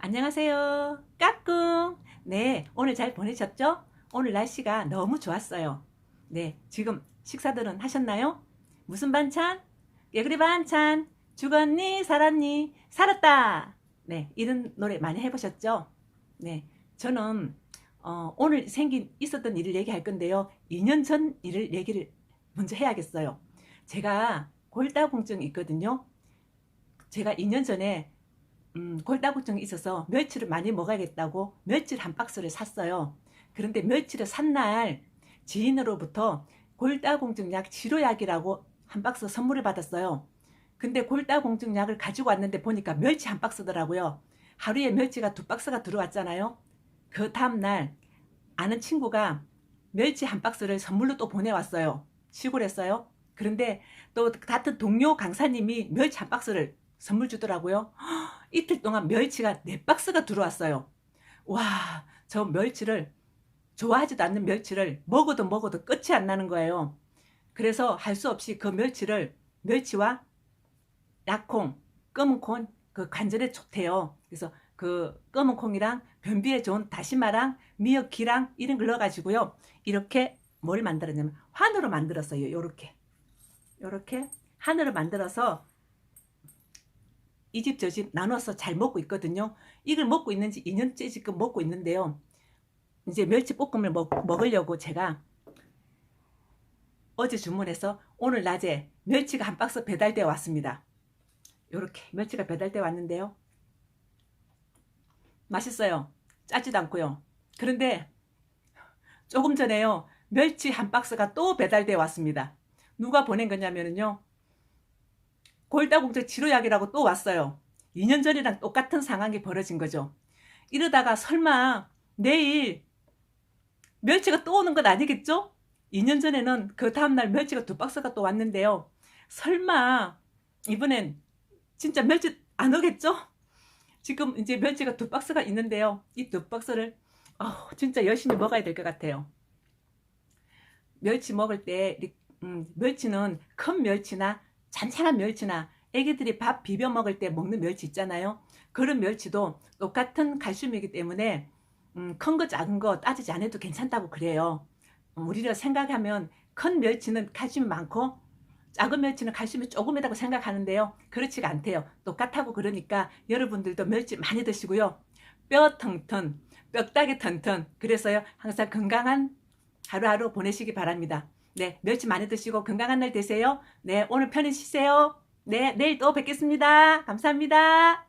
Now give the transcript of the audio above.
안녕하세요. 까꿍. 네, 오늘 잘 보내셨죠? 오늘 날씨가 너무 좋았어요. 네, 지금 식사들은 하셨나요? 무슨 반찬? 깨구리 반찬. 죽었니? 살았니? 살았다. 네, 이런 노래 많이 해보셨죠? 네, 저는 어, 오늘 생긴 있었던 일을 얘기할 건데요. 2년 전 일을 얘기를 먼저 해야겠어요. 제가 골다공증이 있거든요. 제가 2년 전에 음, 골다공증이 있어서 멸치를 많이 먹어야겠다고 멸치 한 박스를 샀어요. 그런데 멸치를 산 날 지인으로부터 골다공증 약 치료약이라고 한 박스 선물을 받았어요. 근데 골다공증 약을 가지고 왔는데 보니까 멸치 한 박스더라고요. 하루에 멸치가 두 박스가 들어왔잖아요. 그 다음날 아는 친구가 멸치 한 박스를 선물로 또 보내왔어요. 시골에서요. 그런데 또 같은 동료 강사님이 멸치 한 박스를 선물 주더라고요. 이틀 동안 멸치가 네 박스가 들어왔어요. 와, 저 멸치를 좋아하지도 않는 멸치를 먹어도 먹어도 끝이 안 나는 거예요. 그래서 할 수 없이 그 멸치를 멸치와 약콩, 검은 콩, 그 관절에 좋대요. 그래서 그 검은 콩이랑 변비에 좋은 다시마랑 미역기랑 이런 걸 넣어가지고요. 이렇게 뭘 만들었냐면 환으로 만들었어요. 요렇게. 요렇게 한으로 만들어서 이 집 저 집 나눠서 잘 먹고 있거든요. 이걸 먹고 있는지 2년째 지금 먹고 있는데요. 이제 멸치 볶음을 먹, 먹으려고 제가 어제 주문해서 오늘 낮에 멸치가 한 박스 배달되어 왔습니다. 요렇게 멸치가 배달되어 왔는데요. 맛있어요. 짜지도 않고요. 그런데 조금 전에요. 멸치 한 박스가 또 배달되어 왔습니다. 누가 보낸 거냐면요. 골다공증 치료약이라고 또 왔어요. 2년 전이랑 똑같은 상황이 벌어진 거죠. 이러다가 설마 내일 멸치가 또 오는 건 아니겠죠? 2년 전에는 그 다음날 멸치가 두 박스가 또 왔는데요. 설마 이번엔 진짜 멸치 안 오겠죠? 지금 이제 멸치가 두 박스가 있는데요. 이 두 박스를 어, 진짜 열심히 먹어야 될 것 같아요. 멸치 먹을 때 음, 멸치는 큰 멸치나 잔잔한 멸치나 애기들이 밥 비벼 먹을 때 먹는 멸치 있잖아요. 그런 멸치도 똑같은 칼슘이기 때문에 음, 큰 거 작은 거 따지지 않아도 괜찮다고 그래요. 음, 우리가 생각하면 큰 멸치는 칼슘이 많고 작은 멸치는 칼슘이 조금이라고 생각하는데요. 그렇지가 않대요. 똑같다고 그러니까 여러분들도 멸치 많이 드시고요. 뼈 텅텅, 뼈다귀 텅텅. 그래서요. 항상 건강한 하루하루 보내시기 바랍니다. 네, 멸치 많이 드시고 건강한 날 되세요. 네, 오늘 편히 쉬세요. 네, 내일 또 뵙겠습니다. 감사합니다.